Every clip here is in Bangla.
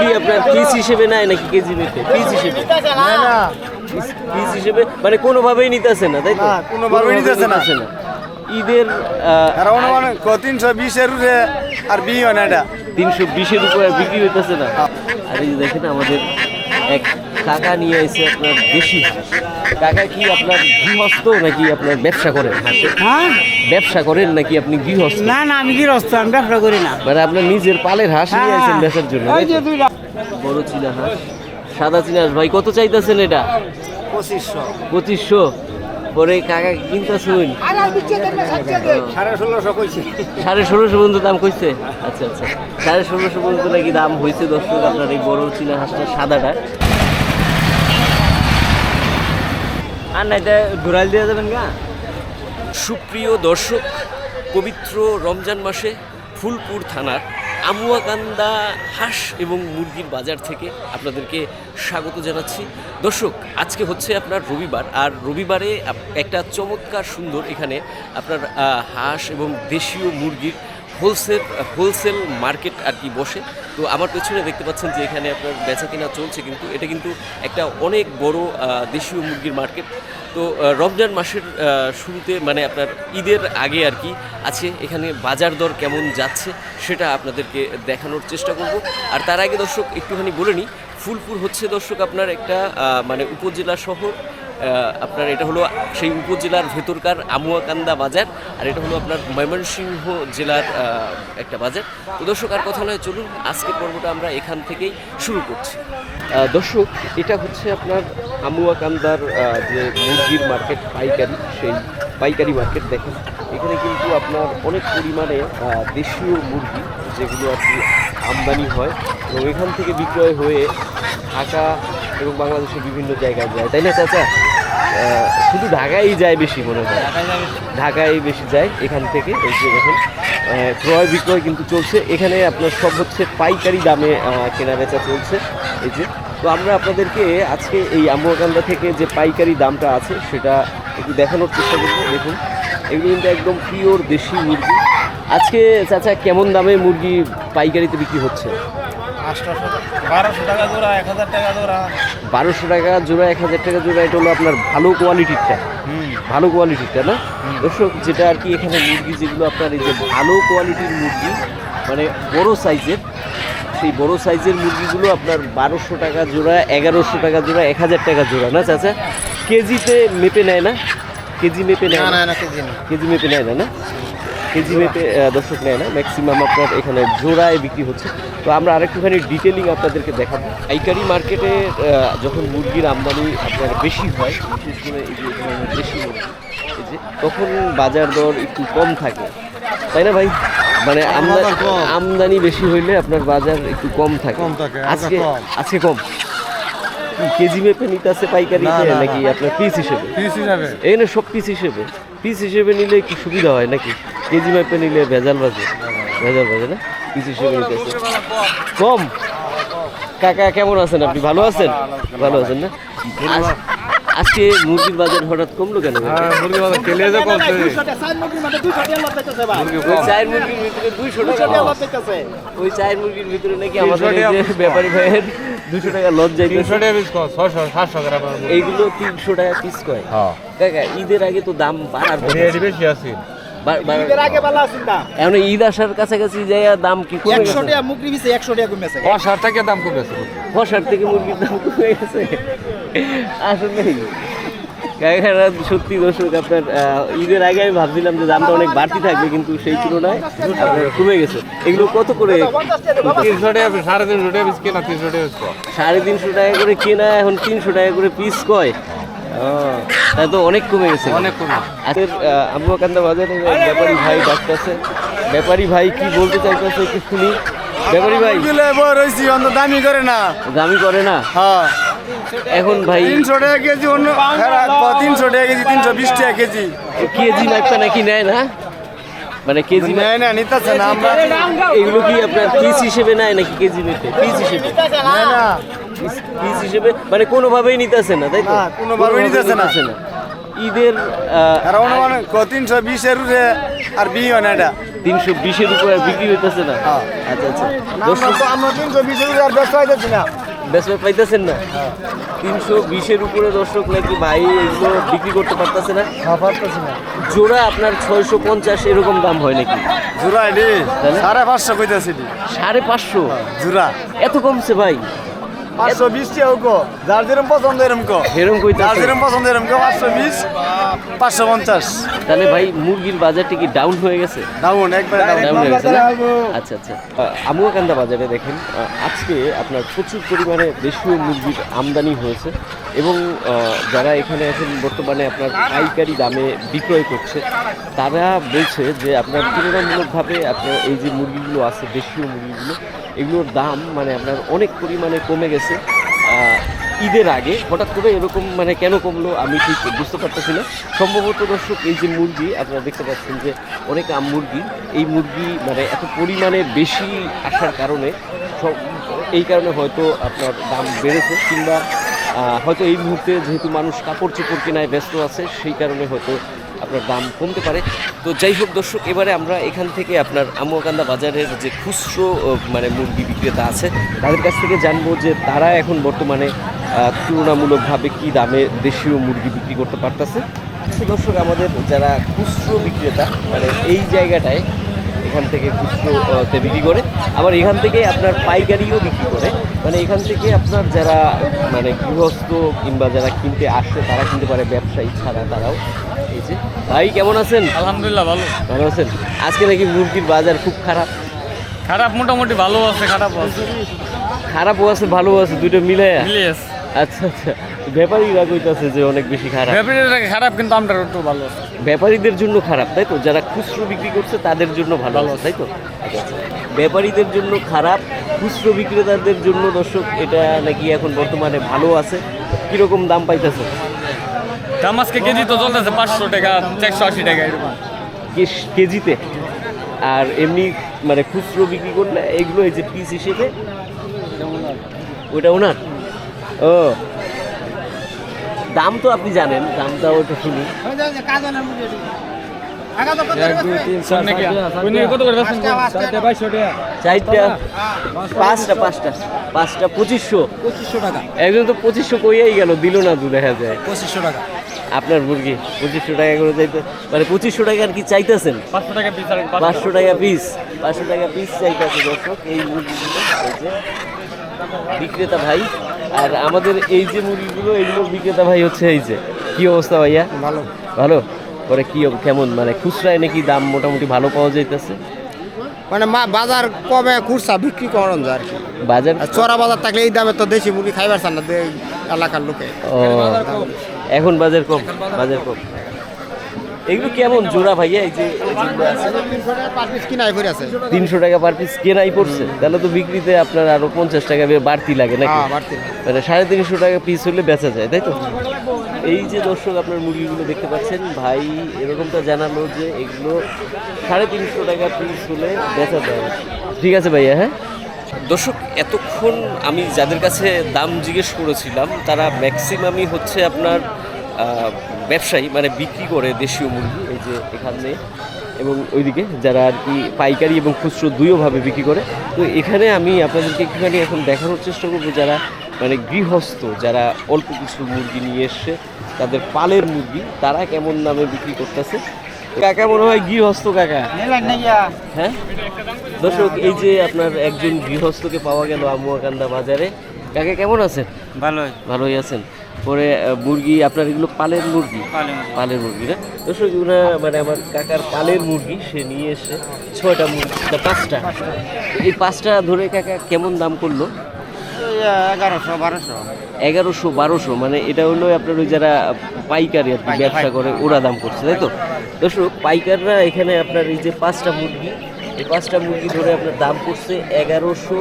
কি আপনার পিস হিসেবে নেয় নাকি কেজি মেপে পিস হিসেবে? পিস হিসেবে? মানে কোনোভাবেই নিতেছে না তাই তো? কোনোভাবেই নিতেছে না। ঈদের তিনশো বিশের উপরে আর বি হয় না এটা। তিনশো বিশের উপরে বিক্রি হইতেছে না। আর এই দেখেন আমাদের এক কাকা নিয়ে এসে আপনার দেশি হাঁস কাকা কি আপনার গৃহস্থ নাকি আপনার ব্যবসা করেন? হ্যাঁ? ব্যবসা করেন নাকি আপনি গৃহস্থ? না না আমি গৃহস্থ আমি ব্যবসা করি না। মানে আপনার নিজের পালের হাঁস নিয়ে হ্যাঁ। আসেন বেচার জন্য ওই তাই যে তো? বড় চীনা হাঁস। সাদা চীনা হাঁস। ভাই কত চাইতেছেন এটা? পঁচিশশো। পঁচিশশো। পরে কাকা কিনতেছুন? সাড়ে ষোলোশো কইছি। সাড়ে ষোলোশো পর্যন্ত দাম কইছে? আচ্ছা আচ্ছা। সাড়ে ষোলোশো পর্যন্ত নাকি দাম হয়েছে দর্শক আপনার এই বড় চীনা হাঁসটা সাদাটা। আর না এটা ঘুরাল দিয়ে যাবেন গা। সুপ্রিয় দর্শক, পবিত্র রমজান মাসে ফুলপুর থানার আমুয়াকান্দা হাঁস এবং মুরগির বাজার থেকে আপনাদেরকে স্বাগত জানাচ্ছি। দর্শক, আজকে হচ্ছে আপনার রবিবার, আর রবিবারে একটা চমৎকার সুন্দর এখানে আপনার হাঁস এবং দেশীয় মুরগির হোলসেল হোলসেল মার্কেট আর কি বসে। তো আমার পেছনে দেখতে পাচ্ছেন যে এখানে আপনার বেচা কেনা চলছে কিন্তু, এটা কিন্তু একটা অনেক বড় দেশীয় মুরগির মার্কেট। তো রমজান মাসের শুরুতে মানে আপনার ঈদের আগে আর কি আছে, এখানে বাজার দর কেমন যাচ্ছে সেটা আপনাদেরকে দেখানোর চেষ্টা করব। আর তার আগে দর্শক, একটুখানি বলে নিই ফুলপুর হচ্ছে দর্শক আপনার একটা মানে উপজেলা শহর। আপনার এটা হলো সেই উপজেলার ভেতরকার আমুয়াকান্দা বাজার, আর এটা হলো আপনার ময়মনসিংহ জেলার একটা বাজার। তো দর্শক, আর কথা নয়, চলুন, আজকের পর্বটা আমরা এখান থেকেই শুরু করছি। দর্শক, এটা হচ্ছে আপনার আমুয়াকান্দার যে মুরগির মার্কেট, পাইকারি, সেই পাইকারি মার্কেট, দেখেন। এখানে কিন্তু আপনার অনেক পরিমাণে দেশীয় মুরগি, যেগুলো আর কি আমদানি হয়। এবং এখান থেকে বিক্রয় হয়ে ঢাকা এবং বাংলাদেশের বিভিন্ন জায়গায় যায়। তাই না চাচা? শুধু ঢাকায় যায় বেশি মনে হয়। ঢাকায় বেশি। যায় এখান থেকে এই যে দেখেন। ক্রয় বিক্রয় কিন্তু চলছে। এখানে আপনার সব হচ্ছে পাইকারি দামে কেনা বেচা চলছে। এই যে তো আমরা আপনাদেরকে আজকে এই আম্বুয়াকান্দা থেকে যে পাইকারি দামটা আছে সেটা একটু দেখানোর চেষ্টা করব। দেখুন এগুলো কিন্তু একদম পিওর দেশি মুরগি। আজকে চাচা কেমন দামে মুরগি পাইকারিতে বিক্রি হচ্ছে? বারোশো টাকা জোড়া এক হাজার টাকা জোড়া। এটা হলো আপনার ভালো কোয়ালিটিরটা। ভালো কোয়ালিটিরটা না? দর্শক যেটা আর কি এখানে মুরগি যেগুলো আপনার এই যে ভালো কোয়ালিটির মুরগি মানে বড় সাইজের সেই বড় সাইজের মুরগিগুলো আপনার বারোশো টাকা জোড়া এগারোশো টাকা জোড়া এক হাজার টাকা জোড়া না চাচা? কেজিতে মেপে নেয় না? কেজি মেপে নেয় না কেজি মেপে নেয় না না? কেজি মেপে দর্শক নেয় না। ম্যাক্সিমাম আপনার এখানে জোড়ায় বিক্রি হচ্ছে। তো আমরা আরেকটুখানি ডিটেলিং আপনাদেরকে দেখাবো। পাইকারি মার্কেটে যখন মুরগির আমদানি আপনার বেশি হয় বিশেষ করে এই যে দেশি মুরগি এই যে তখন বাজার দর একটু কম থাকে। তাই না ভাই? মানে আমদানি আমদানি বেশি হইলে আপনার বাজার একটু কম থাকে। কম থাকে, আজকে আজকে কম। কেজি মেপে নিতে আছে পাইকারি নাকি আপনার পিস হিসেবে? পিস হিসাবে। এখানে সব পিস হিসেবে। পিস হিসেবে নিলে কি সুবিধা হয় নাকি? কেজি মাপে নিলে ভেজাল বাজে। ভেজাল বাজে না? পিস হিসেবে নিতে কম? কাকা, কেমন আছেন আপনি? ভালো আছেন? ভালো আছেন না? আজকে মুরগির বাজার হঠাৎ কমলো কেন? মুরগির মুরগি বাজার কেলে যে কমছে? ওই চায়ের মুরগির ভিতরে দুইশো টাকা। ওই চায়ের মুরগির ভিতরে নাকি আমাদের ব্যাপারী ভাইয়ের দুশো টাকা লজ যায় তিনশো টাকা পিস কয় ছশো সাতশো টাকা এইগুলো তিনশো টাকা পিস কয়। দেখা ঈদের আগে তো দাম বাড়ার বেশি আছে। এখন ঈদ আসার কাছাকাছি যাই দাম কি কমে একশো গেছে? টাকা মুগরি পিছে একশো টাকা কমেছে ষাট টাকা দাম কমেছে বসার থেকে মুরগির দাম কমে গেছে? আসলে সত্যি দর্শক আপনার আহ, ঈদের আগে আমি ভাবছিলাম যে দামটা অনেক বাড়তি থাকবে কিন্তু সেই তুলনায় আপনার কমে গেছে। এগুলো কত করে তিনশো টাকা সাড়ে তিনশো টাকা পিস কেনা তিনশো টাকা সাড়ে তিনশো টাকা করে কেনা এখন তিনশো টাকা করে পিস কয়? তা তো অনেক কমে গেছে। অনেক কমে। আজকের আবুয়াকান্দা বাজারে ব্যাপারী ভাই ডাকতেছে। ব্যাপারী ভাই কি বলতে চাইতেছে একটু শুনি। ব্যাপারী ভাই। রয়েছি অন্ত দামি করে না। দামি করে না? হ্যাঁ। এখন ভাই তিনশো টাকা কেজি অন্য তিনশো টাকা কেজি তিনশো বিশ টাকা কেজি। কেজি মাপটা নাকি নেয় না? মানে কেজি নেয় না নিতেছে না আমরা এগুলো কি আপনার পিস হিসেবে নেয় নাকি কেজি মেপে পিস হিসেবে? না। পিস হিসেবে মানে কোনোভাবেই নিতেছে না তাই তো? কোনোভাবেই নিতেছে না। ঈদের তিনশো বিশের উপরে আর বি হয় না এটা। তিনশো বিশের উপরে বিক্রি হইতেছে না? হ্যাঁ। আচ্ছা আচ্ছা। আমরা দর্শক আমরা তিনশো বিশের উপরে আর ব্যবসা হইতেছি না। বেচতে পাইতেছেন না? তিনশো বিশের উপরে দর্শক নাকি ভাই এগুলো বিক্রি করতে পারতেছে না? হ্যাঁ না। জোড়া আপনার ছয়শো পঞ্চাশ এরকম দাম হয় নাকি? জুরা এডি সাড়ে পাঁচশো কইতেছি সাড়ে পাঁচশো? জুরা এত কমছে ভাই? পাঁচশো বিশ টাকা কো যার যেরকম পছন্দ এরম কো। এরকম যার কইতাছে যেরকম পছন্দ এরম কো পাঁচশো বিশ পাঁচশো পঞ্চাশ। তাহলে ভাই মুরগির বাজারটি কি ডাউন হয়ে গেছে? ডাউন একবারে ডাউন হয়ে গেছে? আচ্ছা আচ্ছা। আমুয়াকান্দা বাজারে দেখেন। আজকে আপনার প্রচুর পরিমাণে দেশীয় মুরগির আমদানি হয়েছে এবং আহ, যারা এখানে এখন বর্তমানে আপনার পাইকারি দামে বিক্রয় করছে তারা বলছে যে আপনার তুলনামূলকভাবে আপনার এই যে মুরগিগুলো আছে দেশীয় মুরগিগুলো এগুলোর দাম মানে আপনার অনেক পরিমাণে কমে গেছে। ঈদের আগে হঠাৎ করে এরকম মানে কেন কমলো আমি ঠিক বুঝতে পারতেছি না। সম্ভবত দর্শক, এই যে মুরগি, আপনারা দেখতে পাচ্ছেন যে অনেক আম মুরগি, এই মুরগি মানে এত পরিমাণে বেশি আসার কারণে সব- এই কারণে হয়তো আপনার দাম বেড়েছে কিংবা হয়তো এই মুহূর্তে যেহেতু মানুষ কাপড় চোপড় কেনায় ব্যস্ত আছে, সেই কারণে হয়তো আপনার দাম কমতে পারে। তো যাই হোক দর্শক, এবারে আমরা এখান থেকে আপনার আমুয়াকান্দা বাজারের যে খুচরো মানে মুরগি বিক্রেতা আছে, তাদের কাছ থেকে জানব যে তারা এখন বর্তমানে তুলনামূলকভাবে কি দামে দেশীয় মুরগি বিক্রি করতে পারতেছে। দর্শক, আমাদের যারা খুচরো বিক্রেতা মানে এই জায়গাটায় এখান থেকে খুচরোতে বিক্রি করে, আবার এখান থেকে আপনার পাইকারিও বিক্রি করে। মানে এখান থেকে আপনার যারা মানে গৃহস্থ কিংবা যারা কিনতে আসছে তারা কিনতে পারে ব্যবসায়ী ছাড়া তারাও। ভাই কেমন আছেন? আলহামদুলিল্লাহ ভালো। ভালো আছেন? আজকে নাকি মুরগির বাজার খুব খারাপ। খারাপ মোটামুটি ভালো আছে খারাপ আছে। খারাপও আছে ভালো আছে দুটো মিলে আচ্ছা আচ্ছা। ব্যাপারীরা কইতাছে যে অনেক বেশি খারাপ। ব্যাপারীরা খারাপ কিন্তু আমরা একটু ভালো আছে। ব্যাপারীদের জন্য খারাপ তাই তো? যারা খুচরো বিক্রি করছে তাদের জন্য ভালো আছে। তাই তো। ব্যাপারীদের জন্য খারাপ খুচরো বিক্রেতাদের জন্য দর্শক এটা নাকি এখন বর্তমানে ভালো আছে? কীরকম দাম পাইতেছে? দাম আজকে কেজি তো চলতেছে পাঁচশো টাকা চারশো আশি টাকা এরকম। কেজিতে? আর এমনি মানে খুচরো বিক্রি করলে এগুলো এই যে পিস হিসেবে? ওটা ওনার? ও। দাম তো আপনি জানেন দামটা ওটা শুনি। পাঁচটা পাঁচটা। পাঁচটা পঁচিশশো? পঁচিশশো টাকা। একজন তো পঁচিশশো কইয়াই গেল দিল না দু দেখা যায়। পঁচিশশো টাকা। আপনার মুরগি পঁচিশশো টাকা করে চাইতে মানে পঁচিশশো টাকা আর কি চাইতেছেন? পাঁচশো টাকা পিস পাঁচশো টাকা পিস পাঁচশো টাকা পিস চাইতেছে দর্শক এই মুরগিগুলো বিক্রেতা ভাই। আর আমাদের এই যে মুরগিগুলো এইগুলো বিক্রেতা ভাই হচ্ছে এই যে। কি অবস্থা ভাইয়া? ভালো। ভালো? পরে কি কেমন? মানে খুচরায় নাকি দাম মোটামুটি ভালো পাওয়া যাইতেছে? মানে মা বাজার কমে খুরসা বিক্রি করন যায় আর কি। বাজার চোরা চড়া বাজার থাকলে এই দামে তো দেশি মুরগি খাইবার চান না এলাকার লোকে। এখন বাজার কম বাজার কম। এগুলো কেমন জোড়া ভাইয়া? এই যে তিনশো টাকা পার পিস কেনাই পড়ছে। তাহলে তো বিক্রিতে আপনার আরও পঞ্চাশ টাকা বাড়তি লাগে নাকি? হ্যাঁ মানে সাড়ে তিনশো টাকা পিস হলে বেচা যায় তাই তো? এই যে দর্শক আপনার মুরগিগুলো দেখতে পাচ্ছেন ভাই এরকমটা জানালো যে এগুলো সাড়ে তিনশো টাকা পিস হলে বেচা যায়। ঠিক আছে ভাইয়া হ্যাঁ? দর্শক এতক্ষণ আমি যাদের কাছে দাম জিজ্ঞেস করেছিলাম তারা ম্যাক্সিমামই হচ্ছে আপনার ব্যবসায়ী মানে বিক্রি করে দেশীয় মুরগি এই যে এখানে এবং ওইদিকে যারা আর কি পাইকারি এবং খুচরো দুইওভাবে বিক্রি করে। তো এখানে আমি আপনাদেরকে একটুখানি এখন দেখানোর চেষ্টা করব যারা মানে গৃহস্থ যারা অল্প কিছু মুরগি নিয়ে এসছে তাদের পালের মুরগি তারা কেমন দামে বিক্রি করতেছে? কাকা মনে হয় গৃহস্থ কাকা। হ্যাঁ? দর্শক এই যে আপনার একজন গৃহস্থকে পাওয়া গেল আমুয়াকান্দা বাজারে। কাকা কেমন আছেন? ভালোই। ভালোই আছেন। পরে মুরগি আপনার এগুলো পালের মুরগি? পালের মুরগি। না? দর্শক এগুলো মানে আমার কাকার পালের মুরগি সে নিয়ে এসে ছয়টা মুরগি পাঁচটা? এই পাঁচটা ধরে কাকা কেমন দাম করল? এগারোশো বারোশো। এগারোশো বারোশো মানে এটা হলো আপনার ওই যারা পাইকারি আর কি ব্যবসা করে ওরা দাম করছে তাই তো? দর্শক পাইকাররা এখানে আপনার এই যে পাঁচটা মুরগি এই পাঁচটা মুরগি ধরে আপনার দাম করছে এগারোশো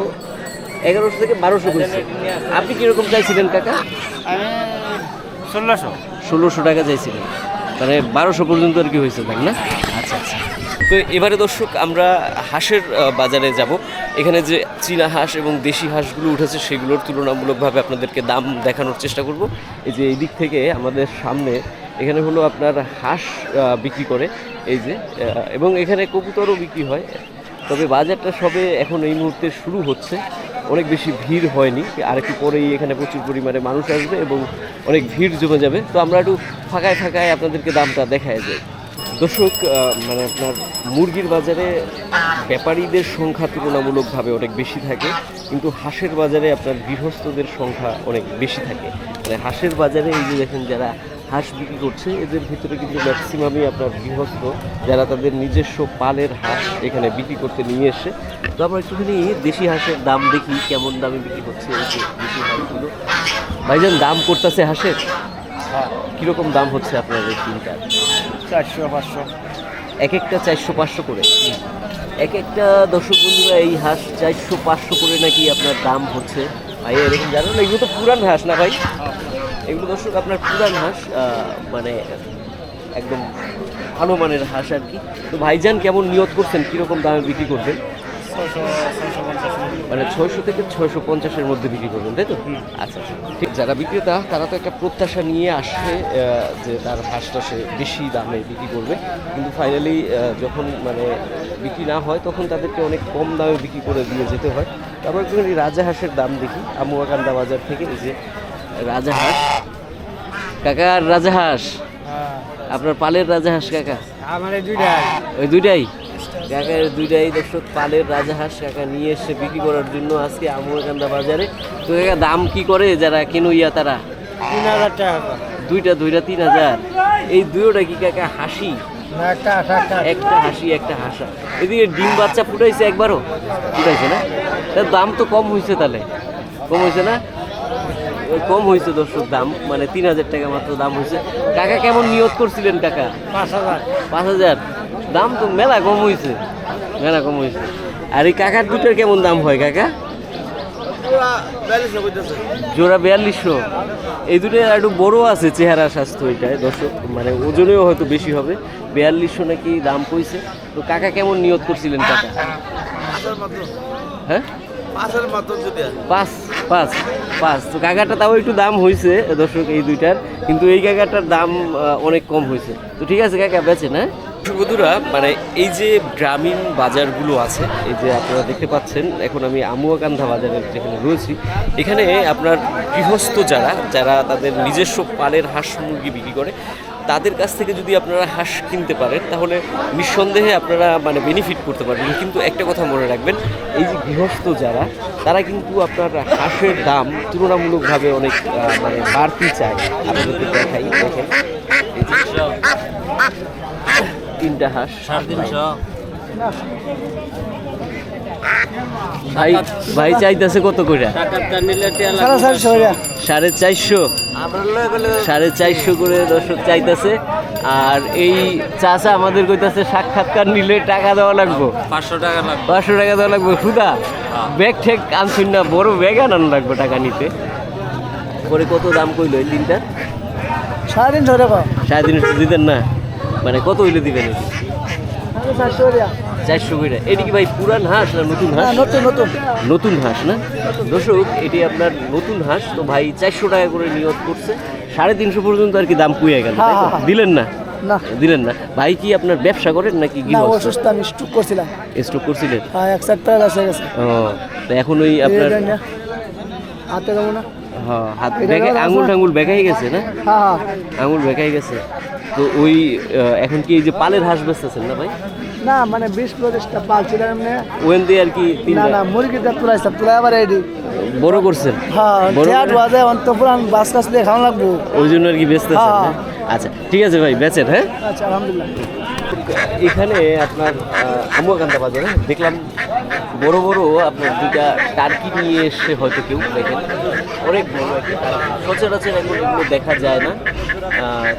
এগারোশো থেকে বারোশো করছে আপনি কীরকম চাইছিলেন কাকা? ষোলোশো। ষোলোশো টাকা চাইছিলেন। মানে বারোশো পর্যন্ত আর কি হয়েছে তাই না? আচ্ছা আচ্ছা। তো এবারে দর্শক আমরা হাঁসের বাজারে যাব। এখানে যে চীনা হাঁস এবং দেশি হাঁসগুলো উঠেছে সেগুলোর তুলনামূলকভাবে আপনাদেরকে দাম দেখানোর চেষ্টা করব। এই যে এই দিক থেকে আমাদের সামনে এখানে হলো আপনার হাঁস বিক্রি করে। এই যে এবং এখানে কবুতরও বিক্রি হয়। তবে বাজারটা সবে এখন এই মুহূর্তে শুরু হচ্ছে। অনেক বেশি ভিড় হয়নি আর একটু পরেই এখানে প্রচুর পরিমাণে মানুষ আসবে এবং অনেক ভিড় জমে যাবে। তো আমরা একটু ফাঁকায় ফাঁকায় আপনাদেরকে দামটা দেখায় যাই। দর্শক মানে আপনার মুরগির বাজারে ব্যাপারীদের সংখ্যা তুলনামূলকভাবে অনেক বেশি থাকে কিন্তু হাঁসের বাজারে আপনার গৃহস্থদের সংখ্যা অনেক বেশি থাকে। মানে হাঁসের বাজারে এই যে দেখেন যারা হাঁস বিক্রি করছে এদের ভিতরে কিন্তু ম্যাক্সিমামই আপনার গৃহস্থ যারা তাদের নিজস্ব পালের হাঁস এখানে বিক্রি করতে নিয়ে এসে। তো আমরা একটুখানি দেশি হাঁসের দাম দেখি কেমন দামে বিক্রি করছে এই যে দেশি হাঁসগুলো। ভাইজান দাম করতেছে হাঁসের? কীরকম দাম হচ্ছে এই তিনটার? চারশো পাঁচশো। এক একটা চারশো পাঁচশো করে? এক একটা দর্শক বন্ধুরা এই হাঁস চারশো পাঁচশো করে নাকি আপনার দাম হচ্ছে? ভাই এরকম জানো না এগুলো তো পুরান হাঁস না ভাই? এগুলো দর্শক আপনার পুরান হাঁস মানে একদম ভালো মানের হাঁস আর কি। তো ভাইজান কেমন নিয়ত করছেন? কীরকম দামে বিক্রি করবেন? মানে ছয়শো থেকে ছয়শো পঞ্চাশের মধ্যে বিক্রি করবেন তাই তো? আচ্ছা আচ্ছা। ঠিক যারা বিক্রেতা তারা তো একটা প্রত্যাশা নিয়ে আসে যে তার হাঁসটা সে বেশি দামে বিক্রি করবে। কিন্তু ফাইনালি যখন মানে বিক্রি না হয় তখন তাদেরকে অনেক কম দামে বিক্রি করে দিয়ে যেতে হয়। তারপর একটুখানি রাজা হাঁসের দাম দেখি আমুয়াকান্দা বাজার থেকে এই যে রাজা হাঁস। কাকা আর রাজা হাঁস? আপনার পালের রাজা হাঁস কাকা? আমার দুইটাই। ওই দুইটাই? কাকার দুইটাই দর্শক পালের রাজাহাঁস কাকা নিয়ে এসে বিক্রি করার জন্য আজকে আমুরকান্দা বাজারে। তো কাকা দাম কি করে যারা কেন ইয়া তারা? তিন হাজার টাকা দুইটা দুইটা তিন হাজার। এই দুইটা কি কাকা হাসি? একটা হাসি একটা হাসা। এদিকে ডিম বাচ্চা ফুটাইছে একবারও? ফুটাইছে না? তার দাম তো কম হয়েছে তাহলে। কম হয়েছে না? কম হয়েছে দর্শক দাম মানে তিন হাজার টাকা মাত্র দাম হয়েছে কাকা কেমন নিয়োগ করছিলেন কাকা? পাঁচ হাজার। পাঁচ হাজার? দাম তো মেলা কম হয়েছে মেলা কম হয়েছে আর এই কাকার দুটোর কেমন দাম হয় কাকা? জোড়া বিয়াল্লিশশো এই দুটো একটু বড় আছে চেহারা স্বাস্থ্য এটায় দর্শক মানে ওজনেও হয়তো বেশি হবে। বিয়াল্লিশশো নাকি দাম কইছে। তো কাকা কেমন নিয়ত করছিলেন কাকা? হ্যাঁ? পাঁচ পাঁচ পাঁচ। তো কাকাটা তাও একটু দাম হয়েছে দর্শক এই দুইটার। কিন্তু এই কাকাটার দাম অনেক কম হয়েছে তো ঠিক আছে কাকা বেচেন হ্যাঁ? বন্ধুরা মানে এই যে গ্রামীণ বাজারগুলো আছে, এই যে আপনারা দেখতে পাচ্ছেন, এখন আমি আমুয়াকান্ধা বাজারের যেখানে রয়েছি, এখানে আপনার গৃহস্থ যারা যারা তাদের নিজস্ব পালের হাঁস মুরগি বিক্রি করে, তাদের কাছ থেকে যদি আপনারা হাঁস কিনতে পারেন, তাহলে নিঃসন্দেহে আপনারা মানে বেনিফিট করতে পারবেন। কিন্তু একটা কথা মনে রাখবেন, এই যে গৃহস্থ যারা, তারা কিন্তু আপনার হাঁসের দাম তুলনামূলকভাবে অনেক মানে বাড়তি চায়। আপনাদেরকে দেখাই, দেখেন। তিনটা হাঁস। ভাই ভাই চাইতেছে কত করে সাড়ে চারশো সাড়ে চারশো? করে দর্শক চাইতেছে। আর এই চাচা আমাদের কইতাছে সাক্ষাৎকার নিলে টাকা দেওয়া লাগবে। পাঁচশো টাকা লাগবে। পাঁচশো টাকা দেওয়া লাগবে সুদা ব্যাগ ঠেক আনছুন না বড় ব্যাগ আনানো লাগবে টাকা নিতে। পরে কত দাম কইলো এই তিনটা? সাড়ে তিনশো টাকা। সাড়ে তিনশো দিতেন না? মানে কত হইলে দিবেন? এটি চারশো করে এটি কি ভাই পুরান হাঁস না নতুন হাঁস? নতুন নতুন। নতুন হাঁস না? দর্শক এটি আপনার নতুন হাঁস। তো ভাই চারশো টাকা করে নিয়োগ করছে। সাড়ে তিনশো পর্যন্ত আর কি দাম পুয়ে গেল তো? হ্যাঁ, হ্যাঁ। দিলেন না? না। দিলেন না। ভাই কি আপনার ব্যবসা করেন নাকি গৃহস্থ অসুস্থ আমি স্ট্রোক করছিলাম। স্টক করছিলেন? হ্যাঁ এক প্যারালাইস হয়ে গেছে ও তো এখন ওই আপনার হাতে দেবো না। হ্যাঁ, হাত আছে? আঙুল টাঙ্গুল বেঁকাই গেছে না? হ্যাঁ হ্যাঁ। আঙুল বেঁকাই গেছে। তো ওই এখন কি এই যে পালের হাঁস বেচতেছেন না ভাই? না মানে বিশ পঁচিশটা পালছিলাম এমনি। ওয়েন দিয়ে আর কি না না মুরগিটা তুলাইছিলাম তুলাই আবার এডি বড় করছেন? হ্যাঁ বড় ঠেয়াট? বাজে অন্ত পুরান বাস কাছ দিয়ে খাওয়া লাগবো। ওই জন্য আর কি বেচতেছেন হ্যাঁ। আচ্ছা ঠিক আছে ভাই বেচেন হ্যাঁ? আচ্ছা আলহামদুলিল্লাহ। এখানে আপনার আমুয়াকান্দা বাজারে দেখলাম বড় বড় আপনার দুটা টার্কি নিয়ে এসে হয়তো কেউ দেখেন। অনেক বড় একটা সচরাচর এখন এগুলো দেখা যায় না।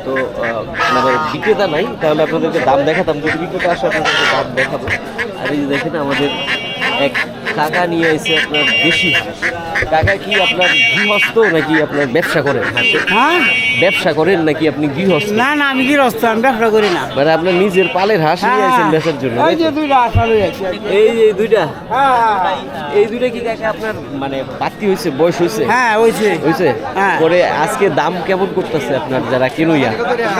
তো মানে বিক্রেতা নাই, তাহলে আপনাদেরকে দাম দেখাতাম। যদি বিক্রেতা আসে, আপনাদেরকে দাম দেখাবো। আর এই দেখেন আমাদের এক কাকা নিয়ে এসে আপনার দেশি হাঁস কাকা কি আপনার গৃহস্থ নাকি আপনার ব্যবসা করেন? হাঁসের হ্যাঁ? ব্যবসা করেন নাকি আপনি গৃহস্থ? না না আমি গৃহস্থ আমি ব্যবসা করি না। মানে আপনার নিজের পালের হাঁস নিয়ে আসেন বেচার জন্য হ্যাঁ। এই যে? দুইটা আসলে এই যে দুইটা? হ্যাঁ এই দুইটা কি কাকা আপনার মানে বাড়তি হয়েছে বয়স হয়েছে হ্যাঁ হয়েছে হয়েছে হ্যাঁ। পরে আজকে দাম কেমন করতেছে আপনার যারা কিনুইয়া?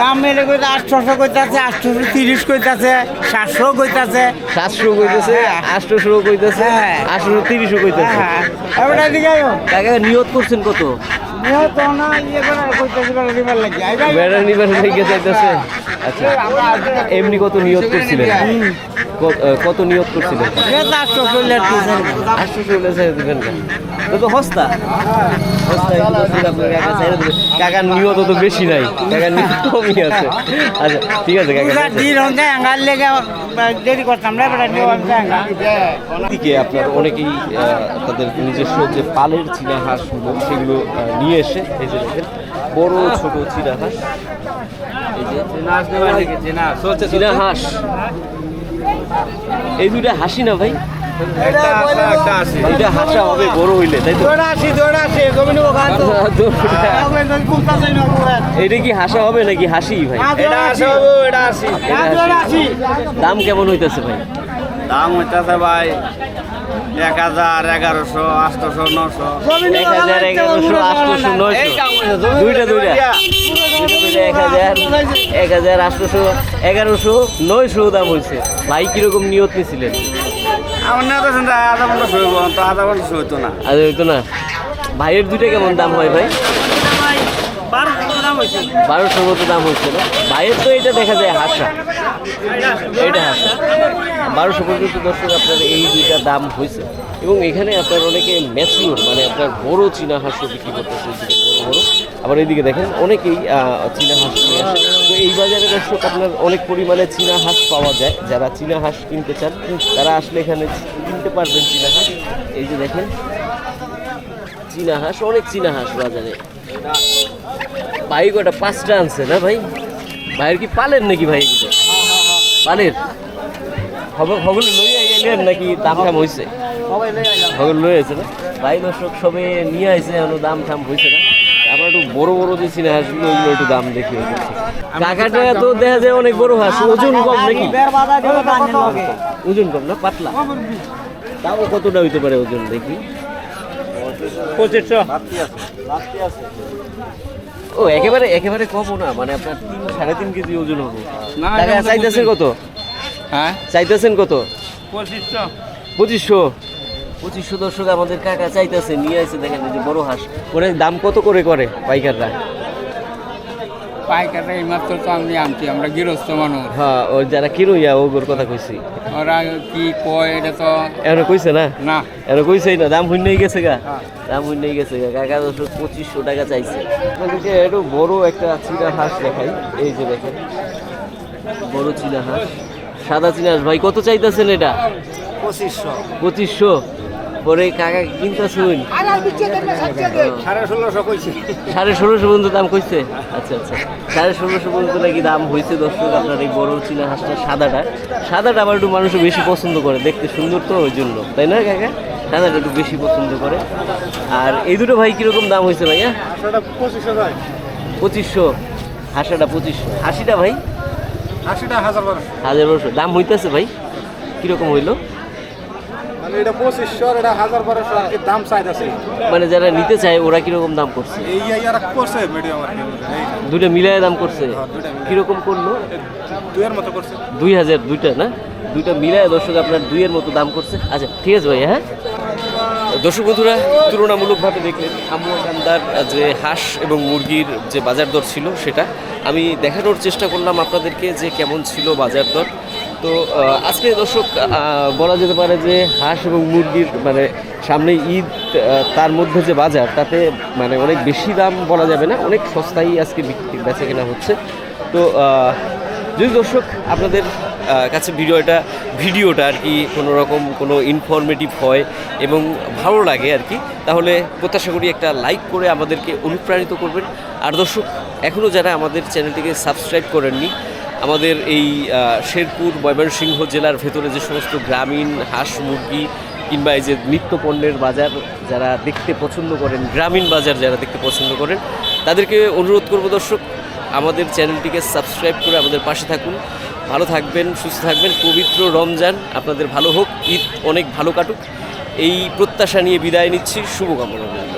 দাম মেলে কইতে আটশোশো কইতাছে আটশোশো তিরিশ কইতাছে সাতশো কইতাছে। সাতশো কইতেছে আটশোশো কইতেছে? হ্যাঁ। আটশো তিরিশও কইতেছে। হ্যাঁ আইও কাকা নিয়ত করছেন কত? না ইয়ে বেড়া নিবার লেগে। যাইতেছে। আচ্ছা। এমনি কত নিয়ত করছিলেন? কত- নিয়ত করছিলেন? আটশো চল্লিশ চলে না। তো তো হস্তা। কাকা কাকার নিয়ত তো বেশি নাই। কাকার নিয়ত কমই আছে। আচ্ছা ঠিক আছে কাকা। দেরি করতাম দিকে আপনার অনেকেই তাদের নিজস্ব যে পালের চীনা হাঁসগুলো সেগুলো নিয়ে এসে এই যে দেখেন বড় ছোট চীনা হাঁস। এই যে চীনা হাঁস এই দুইটা হাসি না ভাই? দুইটা হাসা হবে বড় হইলে তাই তো? দৌড়াছি দৌড়াছি জমি নেব খাতো এটা কি হাসা হবে নাকি হাসি ভাই? এটা হাসি। দাম কেমন হইতেছে ভাই? দাম হইতেছে ভাই এক হাজার এগারোশো আটশোশো নশো। এক হাজার এগারোশো আটশোশো দুইটা দুইটা। দুইটা দুইটা এক হাজার এক হাজার আটশোশো এগারোশো নয়শো দাম হয়েছে ভাই কীরকম নিয়ত নিয়েছিলেন আমার ভাইয়ের দুইটা কেমন দাম হয় ভাই? বারোশোর মতো দাম হচ্ছে না? ভাইয়ের তো এটা দেখা যায় হাসা। এটা হাসা। বারোশো পর্যন্ত দর্শক, আপনার এই দুইটা দাম হয়েছে। এবং এখানে আপনার অনেকে ম্যাচিওর মানে আপনার বড় চীনা হাঁসও বিক্রি করতেছে বড় বড়। আবার এইদিকে দেখেন অনেকেই চীনা হাঁস নিয়ে আসে। তো এই বাজারে দর্শক আপনার অনেক পরিমাণে চীনা হাঁস পাওয়া যায়। যারা চীনা হাঁস কিনতে চান তারা আসলে এখানে কিনতে পারবেন চীনা হাঁস। এই যে দেখেন চীনা হাঁস অনেক চীনা হাঁস বাজারে। ভাই কটা পাঁচটা আনছে না ভাই? ভাইয়ের কি পালেন নাকি ভাই এগুলো? পালের? লই আইলেন নাকি দাম টাম হয়েছে খবর লই আছে না? ভাই দর্শক সবে নিয়ে আইছে দাম টাম হয়েছে না। বড় বড় যে চীনা হাঁসগুলো ওইগুলো একটু দাম দেখি কাকাটা তো দেখা যায় অনেক বড় হাঁস ওজন কম নাকি? ওজন কম না পাতলা। তাও কতটা হইতে পারে ওজন দেখি? পঁচিশশো। ও একেবারে একেবারে কমও না মানে আপনার তিন সাড়ে তিন কেজি ওজন হবে। চাইতেছেন কত? হ্যাঁ? চাইতেছেন কত? পঁচিশশো। পঁচিশশো। পঁচিশশো দর্শক আমাদের কাকা চাইতেছে নিয়ে আসে দেখেন এই যে বড় হাঁস। ওরে দাম কত করে করে পাইকাররা? পাইকাররা এইমাত্র তো আমি আনছি আমরা গৃহস্থ মানুষ। হ্যাঁ ওই যারা কিনুইয়া ওগুর কথা কইছি। ওরা কি কয় এটা তো এখন কইছে না? না। এখন কইছেই না দাম হইনেই গেছে গা। দাম হইনেই গেছে গা। কাকা দর্শক পঁচিশশো টাকা চাইছে। আপনাদেরকে একটু বড় একটা চীনা হাঁস দেখাই। এই যে দেখেন বড় চীনা হাঁস। সাদা চীনা হাঁস। ভাই কত চাইতেছেন এটা? পঁচিশশো। পঁচিশশো? পরে কাকা সাড়ে ষোলোশো সাড়ে ষোলোশো পর্যন্ত দাম কইছে? আচ্ছা আচ্ছা। সাড়ে ষোলোশো পর্যন্ত নাকি দাম হয়েছে দর্শক আপনার এই বড় চীনা হাঁসটা সাদাটা। সাদাটা আবার একটু মানুষ বেশি পছন্দ করে দেখতে সুন্দর তো ওই জন্য। তাই না কাকা? সাদাটা একটু বেশি পছন্দ করে। আর এই দুটো ভাই কীরকম দাম হয়েছে ভাইয়া? পঁচিশশো হাঁসাটা পঁচিশশো। হাসিটা ভাই? আশিটা হাজার বারোশো। হাজার বারোশো। দাম হইতেছে ভাই? কীরকম হইল? এটা পঁচিশশো এটা হাজার বারোশো আর কি দাম চাইতেছে মানে যারা নিতে চায় ওরা কীরকম দাম করছে? এই ইয়ারা করছে মিডিয়াম আর দুইটা মিলায় দাম করছে? দুইটা কীরকম করল? দুইয়ের মতো করছে। দুই হাজার দুইটা না? দুইটা মিলায় দর্শক আপনার দুইয়ের মতো দাম করছে। আচ্ছা ঠিক আছে ভাই হ্যাঁ? দর্শক বন্ধুরা তুলনামূলকভাবে দেখলেন আমুয়াকান্দার যে হাঁস এবং মুরগির যে বাজার দর ছিল সেটা। আমি দেখানোর চেষ্টা করলাম আপনাদেরকে যে কেমন ছিল বাজার দর। তো আজকে দর্শক বলা যেতে পারে যে হাঁস এবং মুরগির মানে সামনে ঈদ তার মধ্যে যে বাজার, তাতে মানে অনেক বেশি দাম বলা যাবে না, অনেক সস্তায় আজকে বিক্রি বেচা কেনা হচ্ছে। তো যদি দর্শক আপনাদের কাছে ভিডিওটা ভিডিওটা আর কি কোনো রকম কোনো ইনফরমেটিভ হয় এবং ভালো লাগে আর কি, তাহলে প্রত্যাশা করি একটা লাইক করে আমাদেরকে অনুপ্রাণিত করবেন। আর দর্শক এখনও যারা আমাদের চ্যানেলটিকে সাবস্ক্রাইব করেননি আমাদের এই শেরপুর, ময়মনসিংহ জেলার ভেতরে যে সমস্ত গ্রামীণ হাঁস মুরগি কিংবা এই যে নিত্য পণ্যের বাজার যারা দেখতে পছন্দ করেন, গ্রামীণ বাজার যারা দেখতে পছন্দ করেন, তাদেরকে অনুরোধ করব দর্শক, আমাদের চ্যানেলটিকে সাবস্ক্রাইব করে আমাদের পাশে থাকুন। ভালো থাকবেন, সুস্থ থাকবেন, পবিত্র রমজান আপনাদের ভালো হোক, ঈদ অনেক ভালো কাটুক। এই প্রত্যাশা নিয়ে বিদায় নিচ্ছি, শুভকামনা রইল।